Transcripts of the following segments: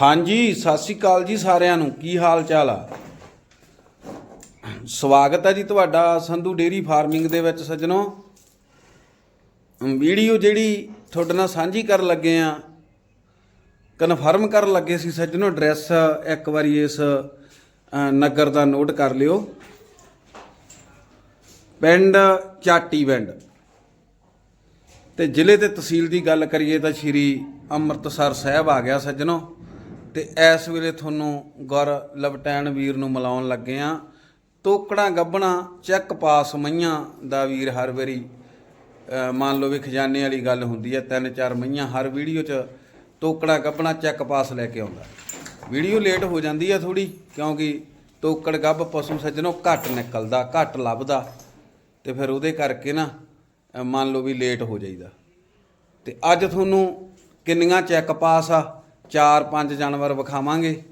ਹਾਂਜੀ, ਸਤਿ ਸ਼੍ਰੀ ਅਕਾਲ ਜੀ ਸਾਰਿਆਂ ਨੂੰ। ਕੀ ਹਾਲ ਚਾਲ ਆ? ਸਵਾਗਤ ਹੈ ਜੀ ਤੁਹਾਡਾ ਸੰਧੂ ਡੇਰੀ ਫਾਰਮਿੰਗ ਦੇ ਵਿੱਚ ਸੱਜਣੋ। ਵੀਡੀਓ ਜਿਹੜੀ ਤੁਹਾਡੇ ਨਾਲ ਸਾਂਝੀ ਕਰਨ ਲੱਗੇ ਆ, ਕਨਫਰਮ ਕਰਨ ਲੱਗੇ ਸੀ ਸੱਜਣੋ ਐਡਰੈਸ, ਇੱਕ ਵਾਰੀ ਇਸ ਨਗਰ ਦਾ ਨੋਟ ਕਰ ਲਿਓ। ਪਿੰਡ ਚਾਟੀਵਿੰਡ ਤੇ ਜ਼ਿਲ੍ਹੇ ਤੇ ਤਹਿਸੀਲ ਦੀ ਗੱਲ ਕਰੀਏ ਤਾਂ ਸ਼੍ਰੀ ਅੰਮ੍ਰਿਤਸਰ ਸਾਹਿਬ ਆ ਗਿਆ ਸੱਜਣੋ। ਤੇ ਇਸ ਵੇਲੇ ਤੁਹਾਨੂੰ ਗੁਰ ਲਵਟੈਨ ਵੀਰ ਨੂੰ ਮਿਲਾਉਣ ਲੱਗੇ ਆ। ਤੋਕੜਾ ਗੱਬਣਾ ਚੈੱਕ ਪਾਸ ਮਈਆਂ ਦਾ ਵੀਰ ਹਰ ਵਾਰੀ ਮੰਨ ਲਓ ਵੀ ਖਜ਼ਾਨੇ ਵਾਲੀ ਗੱਲ ਹੁੰਦੀ ਹੈ, ਤਿੰਨ ਚਾਰ ਮਈਆਂ ਹਰ ਵੀਡੀਓ 'ਚ ਤੋਕੜਾ ਗੱਬਣਾ ਚੈੱਕ ਪਾਸ ਲੈ ਕੇ ਆਉਂਦਾ। ਵੀਡੀਓ ਲੇਟ ਹੋ ਜਾਂਦੀ ਹੈ ਥੋੜੀ ਕਿਉਂਕਿ ਤੋਕੜ ਗੱਬ ਪਸ਼ੂ ਸੱਜਣੋਂ ਘੱਟ ਨਿਕਲਦਾ, ਘੱਟ ਲੱਭਦਾ। ਤੇ ਫਿਰ ਉਹਦੇ ਕਰਕੇ ਨਾ ਮੰਨ ਲਓ ਵੀ ਲੇਟ ਹੋ ਜਾਈਦਾ। ਤੇ ਅੱਜ ਤੁਹਾਨੂੰ ਕਿੰਨੀਆਂ ਚੈੱਕ ਪਾਸ ਆ? ਚਾਰ ਪੰਜ ਜਾਨਵਰ ਵਿਖਾਵਾਂਗੇ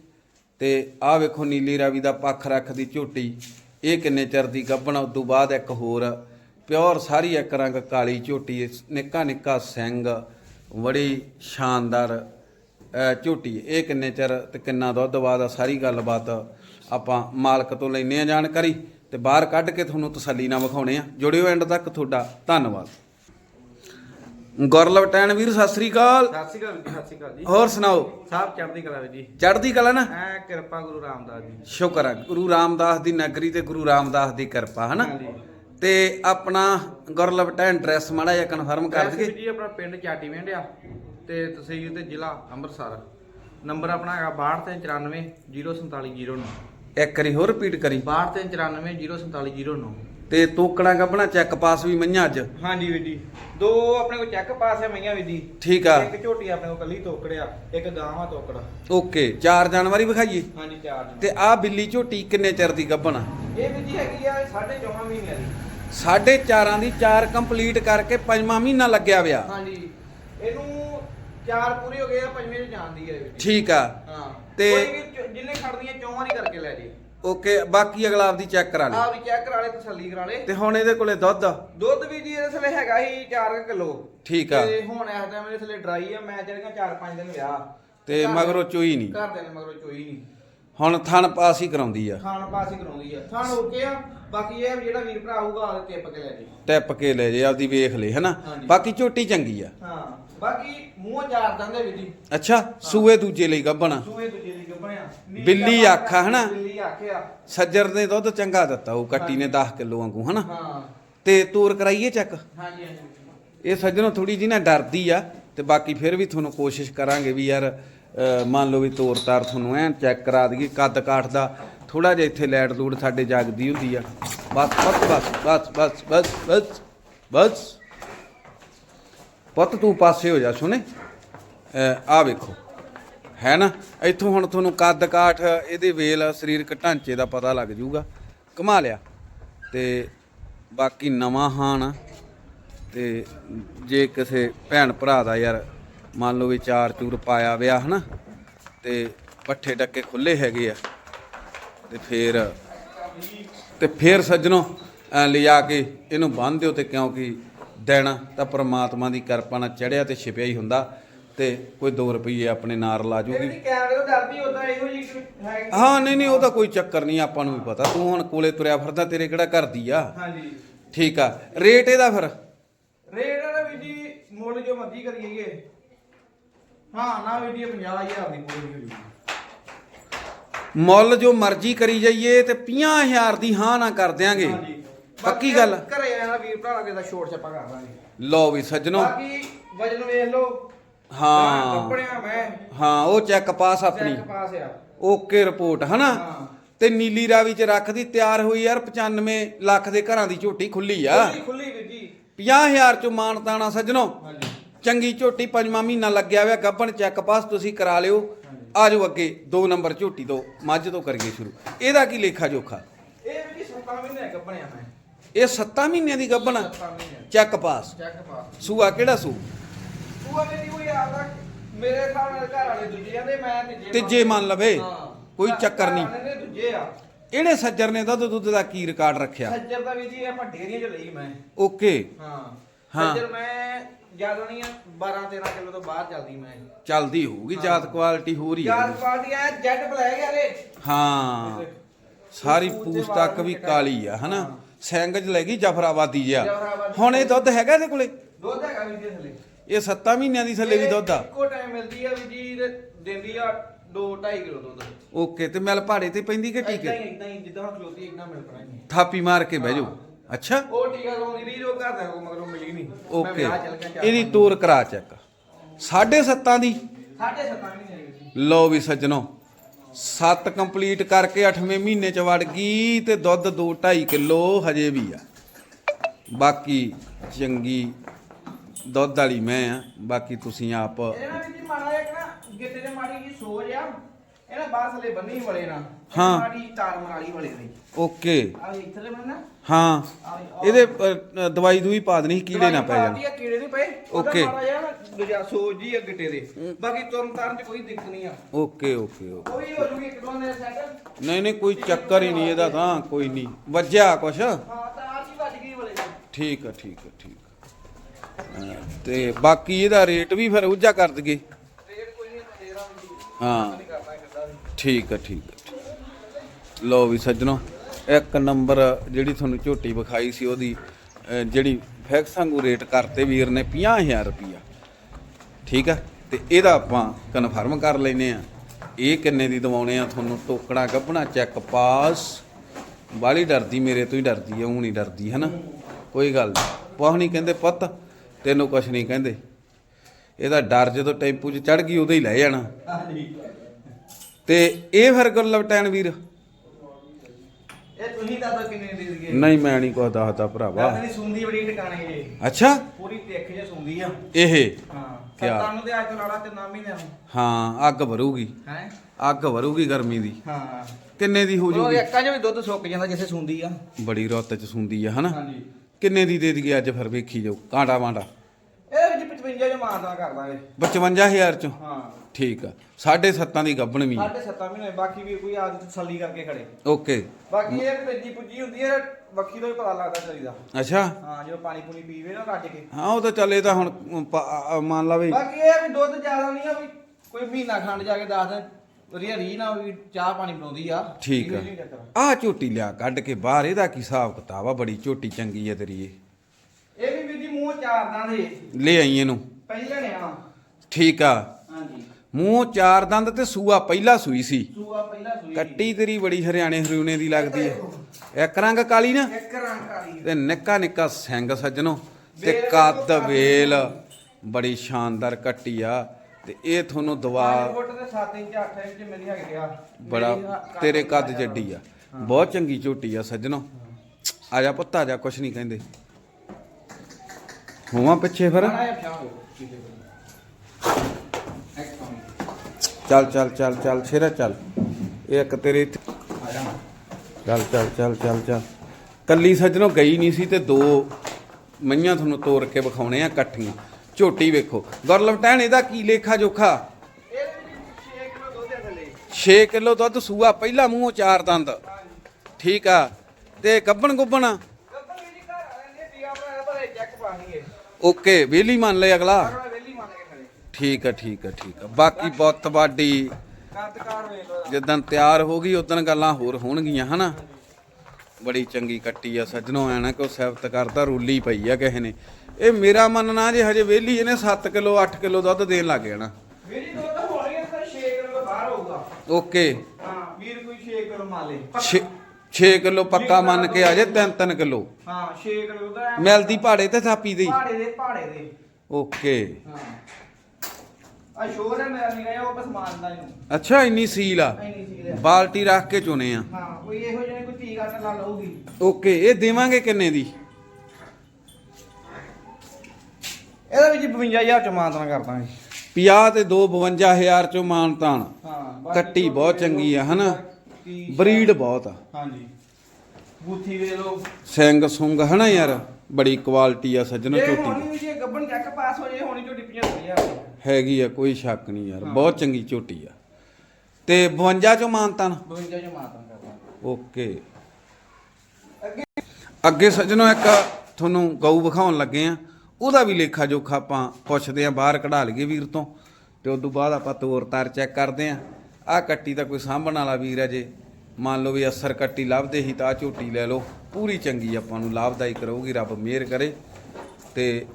ਤੇ ਆਹ ਵੇਖੋ ਨੀਲੀ ਰਾਵੀ ਦਾ ਪੱਖ ਰੱਖ ਦੀ ਝੋਟੀ। ਇਹ ਕਿੰਨੇ ਚਿਰ ਦੀ ਗੱਭਣ ਉਸ ਤੋਂ ਬਾਅਦ ਇੱਕ ਹੋਰ ਪਿਓਰ ਸਾਰੀ ਇੱਕ ਰੰਗ ਕਾਲੀ ਝੋਟੀ ਨਿੱਕਾ ਨਿੱਕਾ ਸਿੰਘ, ਬੜੀ ਸ਼ਾਨਦਾਰ ਅਹ ਝੋਟੀ। ਇਹ ਕਿੰਨੇ ਚਿਰ ਤੇ ਕਿੰਨਾ ਦੁੱਧ ਬਾਅਦ ਆ, ਸਾਰੀ ਗੱਲਬਾਤ ਆਪਾਂ ਮਾਲਕ ਤੋਂ ਲੈਨੇ ਆ ਜਾਣਕਾਰੀ ਤੇ ਬਾਹਰ ਕੱਢ ਕੇ ਤੁਹਾਨੂੰ ਤਸੱਲੀ ਨਾਲ ਵਿਖਾਉਣੇ ਆ ਜੁੜਿਓ ਐਂਡ ਤੱਕ ਤੁਹਾਡਾ ਧੰਨਵਾਦ। ਗੁਰਲਵ ਟੈਣ ਵੀਰ ਸਤਿ ਸ੍ਰੀ ਅਕਾਲ। ਸਤਿ ਸ਼੍ਰੀ ਅਕਾਲ ਜੀ ਸਤਿ ਸ਼੍ਰੀ ਅਕਾਲ ਜੀ। ਹੋਰ ਸੁਣਾਓ? ਸਾਹਿਬ ਚੜ੍ਹਦੀ ਕਲਾ ਵਿੱਚ ਜੀ। ਚੜ੍ਹਦੀ ਕਲਾ ਨਾ? ਐ ਕਿਰਪਾ ਗੁਰੂ ਰਾਮਦਾਸ ਜੀ। ਸ਼ੁਕਰ ਆ ਗੁਰੂ ਰਾਮਦਾਸ ਦੀ ਨਗਰੀ ਤੇ ਗੁਰੂ ਰਾਮਦਾਸ ਦੀ ਕਿਰਪਾ ਹਨਾ? ਹਾਂਜੀ। ਤੇ ਆਪਣਾ ਗੁਰਲਵ ਟੈਣ ਡਰੈਸ ਮਾੜਾ ਜਿਹਾ ਕਨਫਰਮ ਕਰ ਦਈਏ। ਜੀ ਆਪਣਾ ਪਿੰਡ ਚਾਟੀ ਵਿੰਡ ਆ ਤੇ ਤਹਿਸੀਲ ਤੇ ਜ਼ਿਲ੍ਹਾ ਅੰਮ੍ਰਿਤਸਰ। ਨੰਬਰ ਆਪਣਾ ਹੈਗਾ 6294 04709 ਇੱਕ ਵਾਰੀ ਹੋਰ ਰਿਪੀਟ ਕਰੀ। 6294 04709 ਤੇ ਤੋਕੜਾ ਗੱਬਣਾ ਚੈੱਕ ਪਾਸ ਵੀ ਮਈਆਂ ਅੱਜ। ਹਾਂਜੀ ਵੀਰ ਜੀ। ਦੋ ਆਪਣੇ ਕੋਲ ਚੈੱਕ ਪਾਸ ਹੈ ਮਈਆਂ ਵੀਰ ਜੀ। ਠੀਕ ਆ। ਇੱਕ ਝੋਟੀ ਆਪਣੇ ਕੋਲ ਕੱਲੀ ਤੋਕੜਿਆ ਇੱਕ ਗਾਂ ਆ ਤੋਕੜਾ। ਓਕੇ ਚਾਰ ਜਾਨਵਰ ਵਿਖਾਈਏ? ਹਾਂਜੀ ਚਾਰ ਤੇ ਆਹ ਬਿੱਲੀ ਝੋਟੀ ਕਿੰਨੇ ਚਿਰ ਦੀ ਗੱਬਣ ਆ ਇਹ ਵੀਰ ਜੀ ਹੈਗੀ ਆ 4.5 ਮਹੀਨਿਆਂ ਦੀ। ਸਾਢੇ ਚਾਰਾਂ ਦੀ ਚਾਰ ਕੰਪਲੀਟ ਕਰਕੇ ਪੰਜਵਾਂ ਮਹੀਨਾ ਲੱਗਿਆ ਵਿਆ। ਹਾਂਜੀ। ਇਹਨੂੰ ਚਾਰ ਪੂਰੇ ਹੋ ਗਏ ਆ ਪੰਜਵੇਂ ਚ ਜਾਂਦੀ ਹੈ ਵੀਰ ਜੀ। ਠੀਕ ਆ। ਹਾਂ। ਤੇ- ਕੋਈ ਵੀ ਓਕੇ ਬਾਕੀ ਅਗਲਾ ਆਪਦੀ ਚੈੱਕ ਕਰਾ ਲਈ ਆਪ ਵੀ ਚੈੱਕ ਕਰਾ ਲੈ ਤਸੱਲੀ ਕਰਾ ਲੈ। ਤੇ ਹੁਣ ਇਹਦੇ ਕੋਲੇ ਦੁੱਧ? ਦੁੱਧ ਵੀ ਜੀ ਇਹਦੇ ਥਲੇ ਹੈਗਾ ਸੀ 4 ਕਿਲੋ। ਠੀਕ ਆ। ਤੇ ਹੁਣ ਇਸ ਟਾਈਮ ਇਹਦੇ ਥਲੇ ਡਰਾਈ ਆ ਮੈਂ ਜਿਹੜੀਆਂ 4-5 ਦਿਨ ਵਿਆਹ। ਤੇ ਮਗਰੋਂ ਚੋਈ ਨਹੀਂ। ਘਰ ਦੇ ਨੇ ਮਗਰੋਂ ਚੋਈ ਨਹੀਂ। ਹੁਣ ਥਣ ਪਾਸ ਹੀ ਕਰਾਉਂਦੀ ਆ। ਖਾਣ ਪਾਸ ਹੀ ਕਰਾਉਂਦੀ ਆ। ਖਾਣ ਓਕੇ ਆ ਬਾਕੀ ਇਹ ਆ ਵੀ ਜਿਹੜਾ ਵੀਰ ਭਰਾ ਆਊਗਾ ਆ ਟਿੱਪ ਕੇ ਲੈ ਜੇ। ਟਿੱਪ ਕੇ ਲੈ ਜੇ ਆਪਦੀ ਵੇਖ ਲੈ ਹਨਾ? ਹਾਂਜੀ। ਬਾਕੀ ਝੋਟੀ ਚੰਗੀ ਆ। ਹਾਂ ਬਾਕੀ ਮੂੰਹ ਚਾਰ ਦੰਦੇ ਵੀ ਜੀ। ਅੱਛਾ ਸੂਏ ਦੂਜੇ ਲਈ ਗੱਬਣਾ ਸੂਏ ਦੂਜੇ ਦੀ ਗੱਬਣਿਆ ਬਿੱਲੀ ਅੱਖ ਆ ਹਨਾ? ਆਖਿਆ। ਸੱਜਰ ਨੇ ਦੁੱਧ ਚੰਗਾ ਦਿੱਤਾ ਉਹ ਕੱਟੀ ਨੇ 10 ਕਿਲੋ ਵਾਂਗੂ ਹਨਾ? ਹਾਂ। ਤੇ ਤੂਰ ਕਰਾਈਏ ਚੈੱਕ? ਹਾਂਜੀ ਹਾਂਜੀ। ਇਹ ਸੱਜਣੋਂ ਥੋੜੀ ਜੀ ਨਾ ਡਰਦੀ ਆ ਤੇ ਬਾਕੀ ਫਿਰ ਵੀ ਤੁਹਾਨੂੰ ਕੋਸ਼ਿਸ਼ ਕਰਾਂਗੇ ਵੀ ਯਾਰ ਮੰਨ ਲਓ ਵੀ ਤੋਰ ਤਾਰ ਤੁਹਾਨੂੰ ਐਨ ਚੈੱਕ ਕਰਾ ਦਈਏ ਕੱਦ ਕਾਠ ਦਾ ਥੋੜਾ ਜਿਹਾ ਇੱਥੇ ਲੈਟ ਲੂਟ ਸਾਡੇ ਜਾਗਦੀ ਹੁੰਦੀ ਆ। ਬਸ ਬਸ ਬਸ ਬਸ ਬਸ ਬਸ ਬਸ ਬਸ। ਪੁੱਤ ਤੂੰ ਪਾਸੇ ਹੋ ਜਾ ਸੁਣੇ ਆ ਵੇਖੋ। ਹੈ ਨਾ? ਇੱਥੋਂ ਹੁਣ ਤੁਹਾਨੂੰ ਕੱਦ ਕਾਠ, ਇਹਦੇ ਵੇਲ, ਸਰੀਰਕ ਢਾਂਚੇ ਦਾ ਪਤਾ ਲੱਗ ਜਾਊਗਾ। ਕਮਾ ਲਿਆ। ਤੇ ਬਾਕੀ ਨਵਾਂ ਹਾਨ ਆ। ਤੇ ਜੇ ਕਿਸੇ ਭੈਣ ਭਰਾ ਦਾ ਯਾਰ ਮੰਨ ਲਓ ਵੀ ਚਾਰ ਚੂਰ ਪਾਇਆ ਵਿਆ ਹਨਾ? ਤੇ ਪੱਠੇ ਡੱਕੇ ਖੁੱਲੇ ਹੈਗੇ ਆ। ਤੇ ਫੇਰ ਤੇ ਫੇਰ ਸੱਜਣੋ ਲਿਆ ਕੇ ਇਹਨੂੰ ਬੰਨ੍ਹ ਦਿਓ ਤੇ ਕਿਉਂਕਿ ਦੇਣਾ ਤਾਂ ਪ੍ਰਮਾਤਮਾ ਦੀ ਕਿਰਪਾ ਨਾਲ ਚੜਿਆ ਤੇ ਛਿਪਿਆ ਹੀ ਹੁੰਦਾ। ਤੇ ਕੋਈ 2 ਰੁਪਏ ਆਪਣੇ ਨਾਲ ਲਾ ਜੂਗੀ ਵੀ ਕੈਮਰੇ ਤੋਂ ਡਰਦੀ ਉਦਾਂ ਇਹੋ ਜੀ ਹੈ ਹਾਂ ਨਹੀਂ। ਨਹੀਂ ਉਹਦਾ ਕੋਈ ਚੱਕਰ ਨਹੀਂ ਆਪਾਂ ਨੂੰ ਵੀ ਪਤਾ। ਤੂੰ ਹੁਣ ਕੋਲੇ ਤੁਰਿਆ ਫਿਰਦਾ ਤੇਰੇ ਕਿਹੜਾ ਘਰ ਦੀ ਆ? ਹਾਂਜੀ। ਠੀਕ ਆ। ਰੇਟ ਇਹਦਾ ਫਿਰ? ਰੇਟ ਦਾ ਵੀ ਜੀ ਮੁੱਲ ਜੋ ਮਰਜ਼ੀ ਕਰੀਏ ਹਾਂ ਨਾ ਵੀ ਜੀ 50000 ਦੀ ਮੁੱਲ ਮੁੱਲ ਜੋ ਮਰਜ਼ੀ ਕਰੀ ਜਾਈਏ ਤੇ 50000 ਦੀ ਹਾਂ ਨਾ ਕਰ ਦਿਆਂਗੇ। ਪੱਕੀ ਗੱਲ? ਘਰੇ ਆਇਆ ਵੀਰ ਭਰਾ ਲੱਗੇ ਦਾ ਛੋਟ ਛੱਪਾ ਕਰ ਦਾਂਗੇ। ਲਓ ਵੀ ਸੱਜਣੋ। ਬਾਕੀ ਵਜਨ ਵੇਖ ਲਓ। ਹਾਂ। ਕੱਪੜਿਆਂ ਮੈਂ। ਹਾਂ ਉਹ ਚੈੱਕ ਪਾਸ ਆਪਣੀ। ਚੈੱਕ ਪਾਸ ਆ। ਓਕੇ ਰਿਪੋਰਟ ਹਨਾ? ਹਾਂ। ਤੇ ਨੀਲੀ ਰਾਵੀ ਚ ਰੱਖਦੀ ਤਿਆਰ ਹੋਈ ਯਾਰ 95 ਲੱਖ ਦੇ ਘਰਾਂ ਦੀ ਝੋਟੀ ਖੁੱਲੀ ਆ। ਖੁੱਲੀ ਖੁੱਲੀ ਵੀਰ ਜੀ। 50000 ਚ ਮਾਨਤਾਣਾ ਸੱਜਣੋ। ਹਾਂਜੀ। ਚੰਗੀ ਝੋਟੀ ਪੰਜਵਾਂ ਮਹੀਨਾ ਲੱਗਿਆ ਹੋਇਆ ਗੱਬਣ ਚੈੱਕ ਪਾਸ ਤੁਸੀਂ ਕਰਾ ਲਿਓ। ਆ ਜਾਓ ਅੱਗੇ 2 ਨੰਬਰ ਝੋਟੀ ਤੋਂ ਮੱਝ ਤੋਂ ਕਰੀਏ ਸ਼ੁਰੂ। ਇਹਦਾ ਕੀ ਲੇਖਾ ਜੋਖਾ? ਇਹ ਵੀ ਜੀ 7 ਮਹੀਨੇ ਕੱਪੜਿਆਂ ਮੈਂ। ਇਹ 7 ਮਹੀਨਿਆਂ ਦੀ ਗੱਬਣ 7 ਮਹੀਨੇ ਚੈੱਕ ਪਾਸ ਚੈੱਕ ਪਾਸ ਸੂਆ ਕਿਹੜਾ ਸੂ? ਤੂੰ ਅਵੇ ਦੀ ਕੋਈ ਆਦਾ ਮੇਰੇ ਹਿਸਾਬ ਨਾਲ ਘਰ ਵਾਲੇ ਦੂਜੇ ਆਂਦੇ ਮੈਂ ਤੀਜੇ ਤੀਜੇ ਮੰਨ ਲਵੇ। ਹਾਂ। ਕੋਈ ਘਰ- ਚੱਕਰ ਨਹੀਂ। ਵਾਲੇ ਨੇ ਦੂਜੇ ਆ। ਇਹਨੇ ਸੱਜਰ ਨੇ ਦੁੱਧ ਦੁੱਧ ਦਾ ਕੀ ਰਿਕਾਰਡ ਰੱਖਿਆ? ਸੱਜਰ ਦਾ ਵੀ ਜੀ ਆਪਾਂ ਡੇਰੀਆਂ ਚ ਲਈ ਮੈਂ। ਓਕੇ। ਹਾਂ। ਹਾਂ। ਸੱਜਰ ਮੈਂ ਜ਼ਿਆਦਾ ਨਹੀਂ ਆ 12 13 ਕਿਲੋ ਤੋਂ ਬਾਹਰ ਚੱਲਦੀ ਮੈਂ। ਚੱਲਦੀ ਹੋਊਗੀ ਜਾਤ ਕੁਆਲਿਟੀ ਹੋ ਰਹੀ ਯਾਰ ਹੈ ਪਾਰਟੀ ਆ ਜੈਟ ਬਲੈਕ ਆ ਰੇ। ਹਾਂ। ਸਾਰੀ ਪੂਛ ਤੱਕ ਵੀ ਕਾਲੀ ਆ ਹਨਾ? ਚ ਲੈ ਗਈ ਜਫਰਾਬਾਦੀ ਜਿਹਾ। ਹੁਣ ਇਹ ਦੁੱਧ ਹੈਗਾ ਇਹਦੇ ਕੋਲੇ? ਦੁੱਧ ਹੈਗਾ ਵੀ ਜੀ ਥੱਲੇ ਇਹ 7 ਮਹੀਨਿਆਂ ਦੀ ਥੱਲੇ ਵੀ ਦੁੱਧ ਆ। ਇੱਕੋ ਟਾਈਮ ਮਿਲਦੀ ਆ ਵੀ ਜੀ ਤੇ ਦਿੰਦੀ ਆ 2 2.5 ਕਿਲੋ ਦੁੱਧ। ਓਕੇ ਤੇ ਮਿਲ ਪਹਾੜੇ ਤੇ ਪੈਂਦੀ ਕਿ ਇਦਾਂ ਟੀਕੇ ਹੀ ਇਦਾਂ ਹੀ ਜਿੱਦਾਂ ਖਲੋਤੀ ਇਦਾਂ ਮਿਲ ਹੀ ਥਾਪੀ ਮਾਰ ਕੇ ਬਹਿ ਜਾਓ। ਅੱਛਾ। ਉਹ ਟੀਕਾ ਲਾਉਂਦੀ ਰਹੀ ਜੋ ਘਰ ਦਾ ਕੋ ਮਗਰੋਂ ਮਿਲੀ ਨਹੀਂ। ਮੈਂ ਓਕੇ। ਵਿਆਹ ਚੱਲ ਗਿਆ ਚਾਰ ਇਹਦੀ। ਤੋਰ ਕਰਾ ਚੈੱਕ। ਸਾਢੇ ਸੱਤਾਂ ਦੀ। ਸਾਢੇ ਸੱਤਾਂ ਮਹੀਨੇ ਦੀ ਸੀ ਲਓ ਵੀ ਸੱਜਣੋ 7 ਕੰਪਲੀਟ ਕਰਕੇ 8ਵੇਂ ਮਹੀਨੇ ਚ ਵੜ ਗਈ ਤੇ ਦੁੱਧ 2 2.5 ਕਿਲੋ ਹਜੇ ਵੀ ਆ। ਬਾਕੀ ਚੰਗੀ ਦੁੱਧ ਵਾਲੀ ਮੈਂ ਆ ਬਾਕੀ ਤੁਸੀਂ ਆਪ ਇਹ ਨਾ ਵੀ ਜੀ ਮਾੜਾ ਜਿਹਾ ਕਿ ਨਾ ਗਿੱਟੇ ਦੇ ਮਾੜੀ ਜੀ ਸੋਜ ਆ। ਇਹ ਨਾ ਬਾਹਰ ਥੱਲੇ ਬੰਨੀ ਵਲੇ ਨਾ ਹਾਂ। ਮਾੜੀ ਤਾਰ ਮਰਾਲੀ ਵਲੇ ਓਕੇ। ਆ ਇੱਥੇ ਬੰਨਾ ਹਾਂ। ਇਹਦੇ ਅ, ਦਵਾਈ ਦੂਈ ਪਾ ਦੇਣੀ ਸੀ, ਕੀੜੇ ਨਾ ਪੈ ਜਾਣ। ਕੀੜੇ ਨਹੀਂ ਪਏ। ਉਹਦਾ ਓਕੇ। ਮਾੜਾ ਜਿਹਾ ਨਾ ਦੂਜਾ ਸੋਜ ਜੀ ਆ ਗਿੱਟੇ ਦੇ। ਬਾਕੀ ਤੁਰਨ ਤਾਰਨ ਚ ਕੋਈ ਦਿੱਕਤ ਨਹੀਂ ਆ। Okay okay okay. ਕੋਈ ਹੋ ਜੂਗੀ ਇੱਕ ਦੋ ਨੇ ਸੈਟ। ਨਹੀਂ ਨਹੀਂ ਕੋਈ ਚੱਕਰ ਹੀ ਨਹੀਂ ਇਹਦਾ ਤਾਂ ਕੋਈ ਨਹੀਂ। ਵੱਜਿਆ ਕੁਛ? ਹਾਂ ਤਾਰ ਜੀ ਵੱਜ ਗਈ ਵਲੇ ਦੀ। ਠੀਕ ਆ ਠੀਕ ਆ ਠੀਕ ਆ। ਅ, ਤੇ ਬਾਕੀ ਇਹਦਾ ਰੇਟ ਵੀ ਫਿਰ ਉੱਜਾ ਕਰ ਦਈਏ। ਹਾਂ। ਠੀਕ ਆ ਠੀਕ ਆ ਲਓ ਵੀ ਸੱਜਣੋ ਇੱਕ ਨੰਬਰ ਜਿਹੜੀ ਤੁਹਾਨੂੰ ਝੋਟੀ ਵਿਖਾਈ ਸੀ ਉਹਦੀ ਅਹ, ਜਿਹੜੀ ਫੈਕਸ ਵਾਂਗੂ ਰੇਟ ਕਰਤੇ ਵੀਰ ਨੇ 50000 ਰੁਪਿਆ ਠੀਕ ਆ? ਤੇ ਇਹਦਾ ਆਪਾਂ ਕਨਫਰਮ ਕਰ ਲੈਨੇ ਆ। ਇਹ ਕਿੰਨੇ ਦੀ ਦਵਾਉਣੇ ਆ ਤੁਹਾਨੂੰ? ਟੋਕਣਾ ਗੱਭਣਾ ਚੈੱਕ ਪਾਸ ਬਾਲੀ ਡਰਦੀ ਮੇਰੇ ਤੋਂ ਹੀ ਡਰਦੀ ਆ ਉਹ ਨਹੀਂ ਡਰਦੀ ਹੈ ਨਾ ਕੋਈ ਗੱਲ ਨਹੀਂ ਕੁਛ ਨਹੀਂ ਕਹਿੰਦੇ ਪੁੱਤ ਤੈਨੂੰ ਕੁਛ ਨਹੀਂ ਕਹਿੰਦੇ। ਇਹਦਾ ਡਰ ਜਦੋਂ ਟੈਂਪੂ 'ਚ ਚੜ ਗਈ ਉਦੋਂ ਹੀ ਲੈ ਜਾਣਾ। ਤੇ ਇਹ ਫਿਰ ਗੁਰਲਵਟੈਨ ਵੀਰ? ਇਹ ਤੁਸੀਂ ਦੱਸੋ ਕਿੰਨੇ ਦੇ ਦਈਏ ਨਹੀਂ ਮੈਂ ਨਹੀਂ ਕੁਛ ਦੱਸਦਾ ਭਰਾਵਾ। ਨਹੀਂ ਸੁੰਦੀ ਬੜੀ ਟਿਕਾਣੇ ਜੇ ਅੱਛਾ? ਪੂਰੀ ਤਿੱਖ ਜੇ ਸੁੰਦੀ ਆ। ਇਹ? ਹਾਂ ਕਿਆ? ਸੱਤਾਂ ਨੂੰ ਤੇ ਅੱਜ ਤੋਂ ਲਾੜਾ ਤੇ ਨਾਮ ਹੀ ਨਾ। ਹਾਂ ਅੱਗ ਭਰੂਗੀ ਹੈ? ਅੱਗ ਭਰੂਗੀ ਗਰਮੀ ਦੀ। ਹਾਂ। ਕਿੰਨੇ ਦੀ ਹੋ ਉਹ ਜੂਗੀ? ਇੱਕਾਂ ਚ ਵੀ ਦੁੱਧ ਸੁੱਕ ਜਾਂਦਾ ਜਿੱਥੇ ਸੁੰਦੀ ਆ। ਬੜੀ ਰੁੱਤ ਚ ਸੁੰਦੀ ਆ ਹਨਾ? ਹਾਂਜੀ। ਕਿੰਨੇ ਦੀ ਦੇ ਦਈਏ ਅੱਜ ਫਿਰ ਵੇਖੀ ਜਾਓ ਕਾਂਟਾ ਵਾਂਡਾ 55 ਜੋ ਮਾਰਦਾ ਕਰ ਦਾਂਗੇ। 55000 ਚ? ਹਾਂ। ਠੀਕ ਆ। ਸਾਢੇ ਸੱਤਾਂ ਦੀ ਗੱਬਣ ਵੀ ਸਾਢੇ ਸੱਤਾਂ ਮਹੀਨੇ ਬਾਕੀ ਵੀ ਕੋਈ ਆਦਤ ਤਸੱਲੀ ਕਰਕੇ ਖੜੇ। ਓਕੇ। ਬਾਕੀ ਇਹ ਭੇਜੀ ਪੁੱਜੀ ਹੁੰਦੀ ਹੈ ਵੱਖੀ ਤੋਂ ਹੀ ਪਤਾ ਲੱਗਦਾ ਚਾਹੀਦਾ ਅੱਛਾ। ਹਾਂ ਜਦੋਂ ਪਾਣੀ ਪੂਣੀ ਪੀਵੇ ਨਾ ਰੱਜ ਕੇ। ਹਾਂ ਉਹ ਤਾਂ ਚੱਲੇ ਤਾਂ ਹੁਣ ਪ- ਆ- ਮੰਨ ਲਾ ਵੀ ਬਾਕੀ ਇਹ ਵੀ ਦੁੱਧ ਜ਼ਿਆਦਾ ਨਹੀਂ ਆ ਵੀ ਕੋਈ ਮਹੀਨਾ ਖੰਡ ਜਾ ਕੇ ਦੱਸ ਵਧੀਆ ਰੀ ਨਾ ਵੀ ਚਾਹ ਪਾਣੀ ਬਣਾਉਂਦੀ ਆ। ਠੀਕ ਆ। ਇਹ ਨਹੀਂ ਚੱਕਰ। ਆਹ ਝੋਟੀ ਲਿਆ ਕੱਢ ਕੇ ਬਾਹਰ ਇਹਦਾ ਕੀ ਹਿਸਾਬ ਕਿਤਾਬ ਆ? ਬੜੀ ਝੋਟੀ ਚੰਗੀ ਆ ਤੇਰੀ ਇਹ। ਚਾਰ ਦੰਦ ਲੈ ਆਈ ਇਹਨੂੰ। ਪਹਿਲੇ ਨੇ ਆ ਠੀਕ ਆ। ਹਾਂਜੀ। ਮੂੰਹ ਚਾਰ ਦੰਦ ਤੇ ਸੂਆ ਪਹਿਲਾ ਸੂਈ ਸੀ। ਸੂਆ ਪਹਿਲਾ ਸੂਈ ਕੱਟੀ ਤੇਰੀ ਬੜੀ ਹਰਿਆਣੇ ਹਰਿਊਣੇ ਦੀ ਲੱਗਦੀ ਹੈ ਇੱਕ ਰੰਗ ਕਾਲੀ ਨਾ। ਇੱਕ ਰੰਗ ਕਾਲੀ ਤੇ ਨਿੱਕਾ ਨਿੱਕਾ ਸਿੰਘ ਸੱਜਣੋ। ਤੇ ਕੱਦ ਵੇਲ। ਬੜੀ ਸ਼ਾਨਦਾਰ ਕੱਟੀ ਆ। ਤੇ ਇਹ ਤੁਹਾਨੂੰ ਦਵਾ 5 ਫੁੱਟ ਤੇ 7 ਇੰਚ 8 ਇੰਚ ਮੇਰੀ ਹੈਗੀ ਆ। ਬੜਾ ਤੇਰੇ ਕੱਦ ਜੱਡੀ ਆ। ਬਹੁਤ ਚੰਗੀ ਝੋਟੀ ਆ ਸੱਜਣੋ। ਆ ਜਾ ਪੁੱਤ ਆ ਜਾ ਕੁਛ ਨਹੀਂ ਕਹਿੰਦੇ। ਹੋਵਾਂ ਪਿੱਛੇ ਫਿਰ। ਚੱਲ ਚੱਲ ਚੱਲ ਚੱਲ ਛੇਰਾ ਚੱਲ। ਇਹ ਇੱਕ ਤੇਰੇ ਚੱਲ ਚੱਲ ਚੱਲ ਚੱਲ ਚੱਲ। ਕੱਲੀ ਸੱਜਣੋ ਗਈ ਨਹੀਂ ਸੀ ਤੇ ਦੋ ਮਈਆਂ ਤੁਹਾਨੂੰ ਤੋੜ ਕੇ ਵਿਖਾਉਣੇ ਆ ਇਕੱਠੀਆਂ। ਝੋਟੀ ਵੇਖੋ। ਗੁਰਲਵ ਟਹਿਣ ਇਹਦਾ ਕੀ ਲੇਖਾ ਜੋਖਾ? ਇਹ ਵੀ 6 ਕਿਲੋ ਦੁੱਧ ਹੈ ਥੱਲੇ। 6 ਕਿਲੋ ਦੁੱਧ ਸੂਆ ਪਹਿਲਾ ਮੂੰਹੋਂ ਚਾਰ ਦੰਦ। ਠੀਕ ਆ। ਤੇ ਗੱਬਣ ਗੁੱਬਣ ਗੱਬਰ ਵੀ ਜੀ ਘਰ ਆ ਲੈਂਦੇ ਟੀਆ ਭਰਾ ਪਰ ਚੈੱਕ ਪਾਣੀ ਹੈ। ਓਕੇ ਵੇਲੀ ਮੰਨ ਲੈ ਅਗਲਾ? ਅਗਲਾ ਵੇਲੀ ਮੰਨ ਕੇ ਖੜੇ। ਠੀਕ ਆ ਠੀਕ ਆ ਠੀਕ ਆ। ਬਾਕੀ ਬਹੁਤ ਵਾਡੀ ਕੱਦ ਕਾਰ ਵੇਖ ਲੋ ਜਿੱਦਣ ਤਿਆਰ ਹੋ ਗਈ ਉਦੋਂ ਗੱਲਾਂ ਹੋਰ ਹੋਣਗੀਆਂ ਹਨਾ? ਬੜੀ ਚੰਗੀ ਕੱਟੀ ਆ ਸੱਜਣੋ ਐ ਨਾ ਕਿ ਉਹ ਸਿਫਤ ਕਰਦਾ ਰੂਲੀ ਪਈ ਆ ਕਿਸੇ ਨੇ। ਇਹ ਮੇਰਾ ਮੰਨਣਾ ਜੇ ਹਜੇ ਵੇਲੀ ਇਹਨੇ 7 ਕਿਲੋ 8 ਕਿਲੋ ਦੁੱਧ ਦੇਣ ਲੱਗ ਜਾਣਾ। ਮੇਰੀ ਦੁੱਧ ਹੋਣੀ ਹੈ ਤਾਂ 6 ਕਿਲੋ ਬਾਹਰ ਹੋਊਗਾ। ਓਕੇ। ਹਾਂ ਵੀਰ ਕੋਈ 6 ਕਿਲੋ ਮੰਨ ਲੇ 6 ਕਿਲੋ ਪੱਕਾ ਮੰਨ ਕੇ ਆ ਜੇ 3-3 ਕਿਲੋ। ਹਾਂ 6 ਕਿਲੋ ਦਾ ਮਿਲਦੀ ਪਹਾੜੇ ਤੇ ਥਾਪੀ ਦੀ। ਪਹਾੜੇ ਦੇ ਪਹਾੜੇ ਦੇ। ਓਕੇ। ਹਾਂ। ਆ ਸ਼ੋਰ ਹੈ ਮੇਰਾ ਨਹੀਂ ਉਹ ਬਸ ਮਾਰਦਾ ਇਹਨੂੰ। ਅੱਛਾ ਇੰਨੀ ਸੀਲ ਆ। ਬਾਲਟੀ ਰੱਖ ਕੇ ਚੁਨੇ ਆ। ਹਾਂ ਕੋਈ ਇਹੋ ਜਿਹੇ ਕੋਈ ਧੀ ਘੱਟ ਲਾ ਲਊਗੀ ਓਕੇ ਇਹ ਦੇਵਾਂਗੇ ਕਿੰਨੇ ਦੀ? ਇਹਦਾ ਵੀ ਜੀ 52000 ਚ ਮਾਨਤਨਾ ਕਰਦਾਂਗੇ 50 ਤੇ 2 52000 ਚੋਂ ਮਾਨਤਾਨ। ਹਾਂ ਕੱਟੀ ਬਹੁਤ ਚੰਗੀ ਆ ਹਨਾ? ਕੀ- ਬਰੀਡ ਬਹੁਤ ਆ। ਹਾਂਜੀ। ਬੂਥੀ ਵੇ ਲੋ ਸਿੰਘ ਸੁੰਗ ਹਨਾ ਯਾਰ? ਬੜੀ ਕੁਆਲਿਟੀ ਆ ਸੱਜਣੋ ਇਹ ਝੋਟੀ। ਹੋਣੀ ਵੀ ਜੇ ਗੱਬਨ ਚੱਕ ਪਾਸ ਹੋ ਜੇ ਹੋਣੀ ਝੋਟੀ 75000 ਹੈਗੀ ਆ ਕੋਈ ਸ਼ੱਕ ਨਹੀਂ ਯਾਰ। ਬਹੁਤ ਚੰਗੀ ਝੋਟੀ ਆ। ਤੇ 52 ਚੋਂ ਮਾਨਤਾਨ? 52 ਚ ਮਾਨਤਨਾ ਕਰਦਾਂਗੇ ਓਕੇ। ਅੱਗੇ ਅੱਗੇ ਸੱਜਣੋ ਇੱਕ ਤੁਹਾਨੂੰ ਗਊ ਵਿਖਾਉਣ ਲੱਗੇ ਆ। ਉਹਦਾ ਵੀ ਲੇਖਾ ਜੋਖਾ ਆਪਾਂ ਪੁੱਛਦੇ ਆ ਬਾਹਰ ਕਢਾ ਲਈਏ ਵੀਰ ਤੋਂ। ਤੇ ਉਸ ਤੋਂ ਬਾਅਦ ਆਪਾਂ ਤੋਰ ਤਾਰ ਚੈੱਕ ਕਰਦੇ ਆ। ਆਹ ਕੱਟੀ ਦਾ ਕੋਈ ਸਾਂਭਣ ਵਾਲਾ ਵੀਰ ਹੈ ਜੇ। ਮੰਨ ਲਓ ਵੀ ਅਸਰ ਕੱਟੀ ਲੱਭਦੇ ਹੀ ਤਾਂ ਝੋਟੀ ਲੈ ਲਓ। ਪੂਰੀ ਚੰਗੀ ਆਪਾਂ ਨੂੰ ਲਾਭਦਾਈ ਕਰੂਗੀ ਰੱਬ ਮਿਹਰ ਕਰੇ। ਤੇ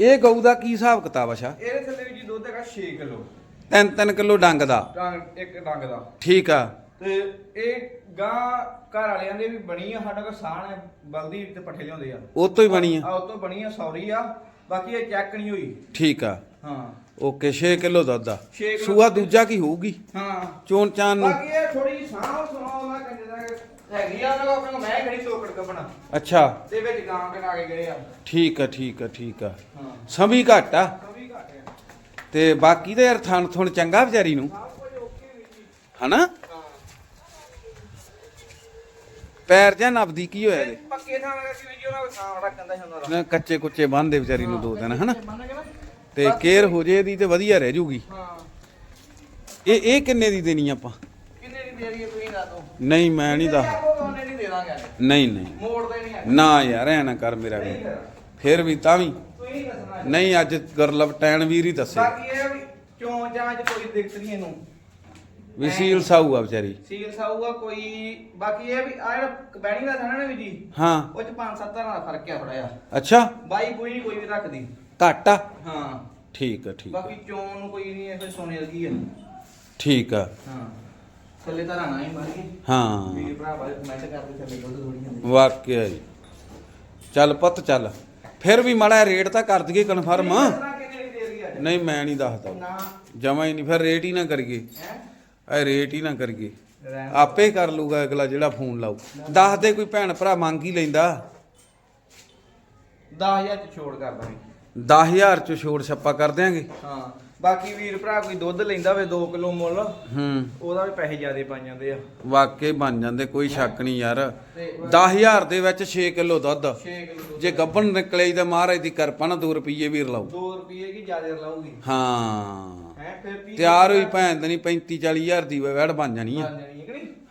ਇਹ ਗਊ ਦਾ ਕੀ ਹਿਸਾਬ ਕਿਤਾਬ ਆ ਸ਼ਾ ਇਹਦੇ ਥੱਲੇ ਵੀ ਜੀ ਦੁੱਧ ਹੈਗਾ 6 ਕਿਲੋ। 3-3 ਕਿਲੋ ਡੰਗ ਦਾ। ਡੰਗ ਇੱਕ ਡੰਗ ਦਾ। ਠੀਕ ਆ। ਤੇ ਇਹ ਗਾਂ ਘਰ ਵਾਲਿਆਂ ਦੇ ਵੀ ਬਣੀ ਆ ਸਾਡਾ ਕੋਲ ਸਾਣ ਹੈ ਬਲਦੀ ਤੇ ਪੱਠੇ ਲਿਆਉਂਦੇ ਆ। ਉਹ ਤੋਂ ਹੀ ਬਣੀ ਆ। ਆ ਉਹ ਤੋਂ ਬਣੀ ਆ ਸੌਰੀ ਆ। ਬਾਕੀ ਇਹ ਚੈੱਕ ਨਹੀਂ ਹੋਈ। ਠੀਕ ਆ। ਹਾਂ। ਓਕੇ 6 ਕਿਲੋ ਦੁੱਧ ਆ। ਛੇ ਕਿੱਲੋ ਸੂਆ ਦੂਜਾ ਕੀ ਹੋਊਗੀ? ਹਾਂ। ਚੋਣ ਚਾਨ ਨੂੰ। ਬਾਕੀ ਇਹ ਥੋੜੀ ਸਾਹ ਕੰਜੇ ਦਾ ਹੈਗੀ ਆ ਉਹਨਾਂ ਕੋਲ ਮੈਂ ਖੜੀ ਤੋਕੜ ਕੱਪਣਾ। ਅੱਛਾ। ਤੇ ਵਿੱਚ ਗਾਂ ਕਢਾ ਕੇ ਗਏ ਆ। ਠੀਕ ਆ ਠੀਕ ਆ ਠੀਕ ਆ। ਹਾਂ। ਸਮੀ ਘੱਟ ਆ। ਕਵੀ ਘਾਟੇ ਆ। ਤੇ ਬਾਕੀ ਤਾਂ ਯਾਰ ਥਣ ਥੁਣ ਚੰਗਾ ਵਿਚਾਰੀ ਨੂੰ। ਸਭ ਕੁਝ ਓਕੇ ਵੀ ਜੀ। ਹਨਾ? ਹਾਂ। ਪੈਰ ਜਾਂ ਨਬਦੀ ਕੀ ਹੋਇਆ ਇਹਦੇ ਪੱਕੇ ਥਾਂ ਲਗਾ ਸੀ ਜੀ ਉਹਨਾਂ ਕੋਲ ਸਾਹ ਰੱਖਣ ਦਾ ਹੁੰਦਾ ਨਾ ਕੱਚੇ ਕੁੱਚੇ ਬੰਨਦੇ ਵਿਚਾਰੀ ਨੂੰ ਦੋ ਦਿਨ ਹਨਾ? ਮੰਨ ਗਏ ਨਾ ਤੇ ਕੇਅਰ ਹੋ ਜੇ ਇਹਦੀ ਤੇ ਵਧੀਆ ਰਹਿ ਜੂਗੀ। ਹਾਂ। ਇਹ ਇਹ ਕਿੰਨੇ ਦੀ ਦੇਣੀ ਆਪਾਂ? ਕਿੰਨੇ ਦੀ ਦੇ ਰਹੀ ਤੁਸੀਂ ਦੱਸ ਦੋ ਨਹੀਂ ਮੈਂ ਨਹੀਂ ਦੱਸ ਉਹਨੇ ਨਹੀਂ ਦੇ ਦਾਂਗੇ ਨਹੀਂ ਨਹੀਂ। ਮੋੜ ਦੇ ਨਹੀਂ ਹੈ। ਨਾ ਯਾਰ ਐ ਨਾ ਕਰ ਮੇਰਾ ਵੀ। ਫਿਰ ਵੀ ਤਾਂ ਵੀ। ਤੁਸੀਂ ਦੱਸਣਾ ਹੈ। ਨਹੀਂ ਅੱਜ ਗੁਰਲਵ ਟੈਣ ਵੀਰ ਹੀ ਦੱਸੇ। ਬਾਕੀ ਇਹ ਵੀ ਚੋਂ ਜਾਂ ਚ ਕੋਈ ਦਿੱਕਤ ਨਹੀਂ ਇਹਨੂੰ। ਵੀ ਸੀਲ ਸਾਊ ਆ ਵਿਚਾਰੀ। ਸੀਲ ਸਾਊਗਾ ਕੋਈ। ਬਾਕੀ ਇਹ ਵੀ ਆ ਜਿਹੜਾ ਕਬੈਣੀ ਦਾ ਥਾਣਾ ਨਾ ਵੀ ਜੀ ਹਾਂ। ਉਹ ਚ 5-7 ਤਰ੍ਹਾਂ ਦਾ ਫ਼ਰਕ ਆ ਥੋੜਾ ਜਿਹਾ। ਅੱਛਾ। ਬਾਈ ਕੋਈ ਵੀ ਰੱਖਦੀ। ਘੱਟ ਆ? ਹਾਂ। ਠੀਕ ਆ ਠੀਕ ਆ, ਬਾਕੀ ਚੋਣ ਨੂੰ ਕੋਈ ਨਹੀਂ ਐਸੇ ਸੋਨੇ ਵਰਗੀ ਆ। ਠੀਕ ਆ। ਹਾਂ। ਥੱਲੇ ਤਾਂ ਰਾਣਾ ਹੀ ਮਾਰ ਗਈ। ਹਾਂ। ਵੀਰ ਭਰਾ ਬਾਰੇ ਕਮੈਂਟ ਕਰਦੇ ਥੱਲੇ ਦੁੱਧ ਥੋੜੀ ਜਾਂਦੀ। ਵਾਕਿਆ ਜੀ। ਚੱਲ ਪੁੱਤ ਚੱਲ। ਫਿਰ ਵੀ ਮਾੜਾ ਰੇਟ ਤਾਂ ਕਰ ਦਈਏ ਕਨਫਰਮ ਕਿੰਨੇ ਦੀ ਦੇ ਰਹੀ ਅੱਜ। ਨਹੀਂ ਮੈਂ ਨਹੀਂ ਦੱਸਦਾ। ਨਾ। ਜਮਾ ਹੀ ਨਹੀਂ। ਫਿਰ ਰੇਟ ਹੀ ਨਾ ਕਰੀਏ। ਹੈ? ਐ ਰੇਟ ਹੀ ਨਾ ਕਰੀਏ। ਰਹਿਣ ਆਪੇ ਕਰ ਲੂਗਾ ਅਗਲਾ ਜਿਹੜਾ ਫੋਨ ਲਾਊ। ਦੱਸ ਦੇ ਕੋਈ ਭੈਣ ਭਰਾ ਮੰਗ ਹੀ ਲੈਂਦਾ। 10000 ਚ ਛੋੜ ਕਰ ਦਾਂਗੇ। 10000 ਚ ਛੋੜ ਛੱਪਾ ਕਰ ਦਿਆਂਗੇ। ਹਾਂ ਬਾਕੀ ਵੀਰ ਭਰਾ ਕੋਈ ਦੁੱਧ ਲੈਂਦਾ ਹੋਵੇ 2 ਕਿਲੋ ਮੁੱਲ ਹੂੰ। ਉਹਦਾ ਵੀ ਪੈਸੇ ਜ਼ਿਆਦੇ ਪਾਈ ਜਾਂਦੇ ਆ। ਵਾਕਈ ਬਣ ਜਾਂਦੇ ਕੋਈ ਸ਼ੱਕ ਨਹੀਂ ਯਾਰ। ਤੇ 10000 ਦੇ ਵਿੱਚ 6 ਕਿਲੋ ਦੁੱਧ। 6 ਕਿਲੋ ਜੇ ਗੱਬਣ ਨਿਕਲੇ ਤਾਂ ਮਹਾਰਾਜ ਦੀ ਕਿਰਪਾ ਨਾਲ 2 ਰੁਪਏ ਵੀ ਰਲਾਓ 2 ਰੁਪਏ ਕੀ ਜ਼ਿਆਦੇ ਲਾਊਗੀ? ਹਾਂ। ਵੀ ਤਿਆਰ ਹੋਈ ਭੈਣ ਦੇ ਨਹੀਂ 35 40000 ਦੀ ਵੈੜ ਬਣ ਜਾਣੀ ਆ। ਬਣ ਜਾਣੀ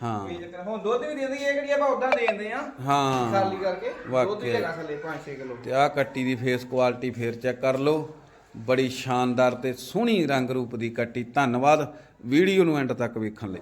ਹੈ। ਕੋਈ ਚੱਕਰ ਹੁਣ ਦੁੱਧ ਵੀ ਦੇ ਦਈਏ ਇਹ ਕਿਹੜੀ ਆਪਾਂ ਉਦਾਂ ਦੇ ਦਿੰਦੇ ਆ। ਹਾਂ। ਖਾਲੀ ਕਰਕੇ। ਦੁੱਧ ਵਾਕਿਆ। ਵੀ ਹੈਗਾ ਥੱਲੇ 5-6 ਕਿਲੋ। ਤੇ ਆਹ ਕੱਟੀ ਦੀ ਫੇਸ ਕੁਆਲਿਟੀ ਫੇਰ ਚੈੱਕ ਕਰ ਲਓ। ਬੜੀ ਸ਼ਾਨਦਾਰ ਤੇ ਸੋਹਣੀ ਰੰਗ ਰੂਪ ਦੀ ਕੱਟੀ। ਧੰਨਵਾਦ। ਵੀਡੀਓ ਨੂੰ ਐਂਡ ਤੱਕ ਵੇਖਣ ਲਈ।